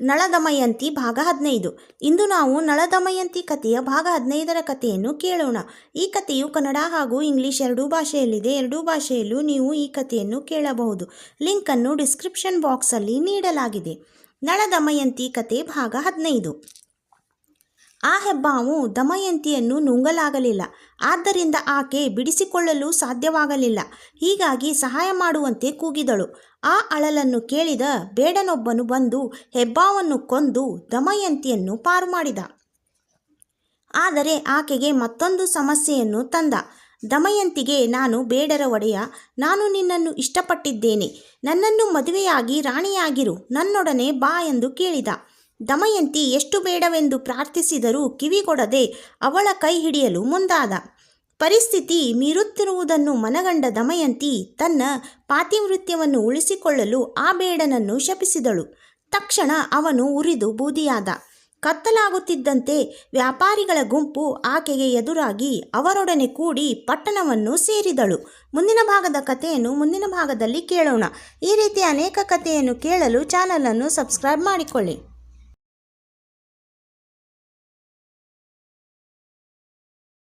ನಳದಮಯಂತಿ ಭಾಗ ಹದಿನೈದು. ಇಂದು ನಾವು ನಳದಮಯಂತಿ ಕಥೆಯ ಭಾಗ ಹದಿನೈದರ ಕಥೆಯನ್ನು ಕೇಳೋಣ. ಈ ಕಥೆಯು ಕನ್ನಡ ಹಾಗೂ ಇಂಗ್ಲಿಷ್ ಎರಡೂ ಭಾಷೆಯಲ್ಲಿದೆ. ಎರಡೂ ಭಾಷೆಯಲ್ಲೂ ನೀವು ಈ ಕಥೆಯನ್ನು ಕೇಳಬಹುದು. ಲಿಂಕನ್ನು ಡಿಸ್ಕ್ರಿಪ್ಷನ್ ಬಾಕ್ಸಲ್ಲಿ ನೀಡಲಾಗಿದೆ. ನಳದಮಯಂತಿ ಕಥೆ ಭಾಗ ಹದಿನೈದು. ಆ ಹೆಬ್ಬಾವು ದಮಯಂತಿಯನ್ನು ನುಂಗಲಾಗಲಿಲ್ಲ. ಆದ್ದರಿಂದ ಆಕೆ ಬಿಡಿಸಿಕೊಳ್ಳಲು ಸಾಧ್ಯವಾಗಲಿಲ್ಲ. ಹೀಗಾಗಿ ಸಹಾಯ ಮಾಡುವಂತೆ ಕೂಗಿದಳು. ಆ ಅಳಲನ್ನು ಕೇಳಿದ ಬೇಡನೊಬ್ಬನು ಬಂದು ಹೆಬ್ಬಾವನ್ನು ಕೊಂದು ದಮಯಂತಿಯನ್ನು ಪಾರು ಮಾಡಿದ. ಆದರೆ ಆಕೆಗೆ ಮತ್ತೊಂದು ಸಮಸ್ಯೆಯನ್ನು ತಂದ. ದಮಯಂತಿಗೆ, ನಾನು ಬೇಡರ ಒಡೆಯ, ನಾನು ನಿನ್ನನ್ನು ಇಷ್ಟಪಟ್ಟಿದ್ದೇನೆ. ನನ್ನನ್ನು ಮದುವೆಯಾಗಿ ರಾಣಿಯಾಗಿರು. ನನ್ನೊಡನೆ ಬಾ ಎಂದು ಕೇಳಿದ. ದಮಯಂತಿ ಎಷ್ಟು ಬೇಡವೆಂದು ಪ್ರಾರ್ಥಿಸಿದರೂ ಕಿವಿಗೊಡದೆ ಅವಳ ಕೈ ಹಿಡಿಯಲು ಮುಂದಾದ. ಪರಿಸ್ಥಿತಿ ಮೀರುತ್ತಿರುವುದನ್ನು ಮನಗಂಡ ದಮಯಂತಿ ತನ್ನ ಪಾತಿವೃತ್ಯವನ್ನು ಉಳಿಸಿಕೊಳ್ಳಲು ಆ ಬೇಡನನ್ನು ಶಪಿಸಿದಳು. ತಕ್ಷಣ ಅವನು ಉರಿದು ಬೂದಿಯಾದ. ಕತ್ತಲಾಗುತ್ತಿದ್ದಂತೆ ವ್ಯಾಪಾರಿಗಳ ಗುಂಪು ಆಕೆಗೆ ಎದುರಾಗಿ ಅವರೊಡನೆ ಕೂಡಿ ಪಟ್ಟಣವನ್ನು ಸೇರಿದಳು. ಮುಂದಿನ ಭಾಗದ ಕಥೆಯನ್ನು ಮುಂದಿನ ಭಾಗದಲ್ಲಿ ಕೇಳೋಣ. ಈ ರೀತಿ ಅನೇಕ ಕಥೆಯನ್ನು ಕೇಳಲು ಚಾನಲನ್ನು ಸಬ್ಸ್ಕ್ರೈಬ್ ಮಾಡಿಕೊಳ್ಳಿ.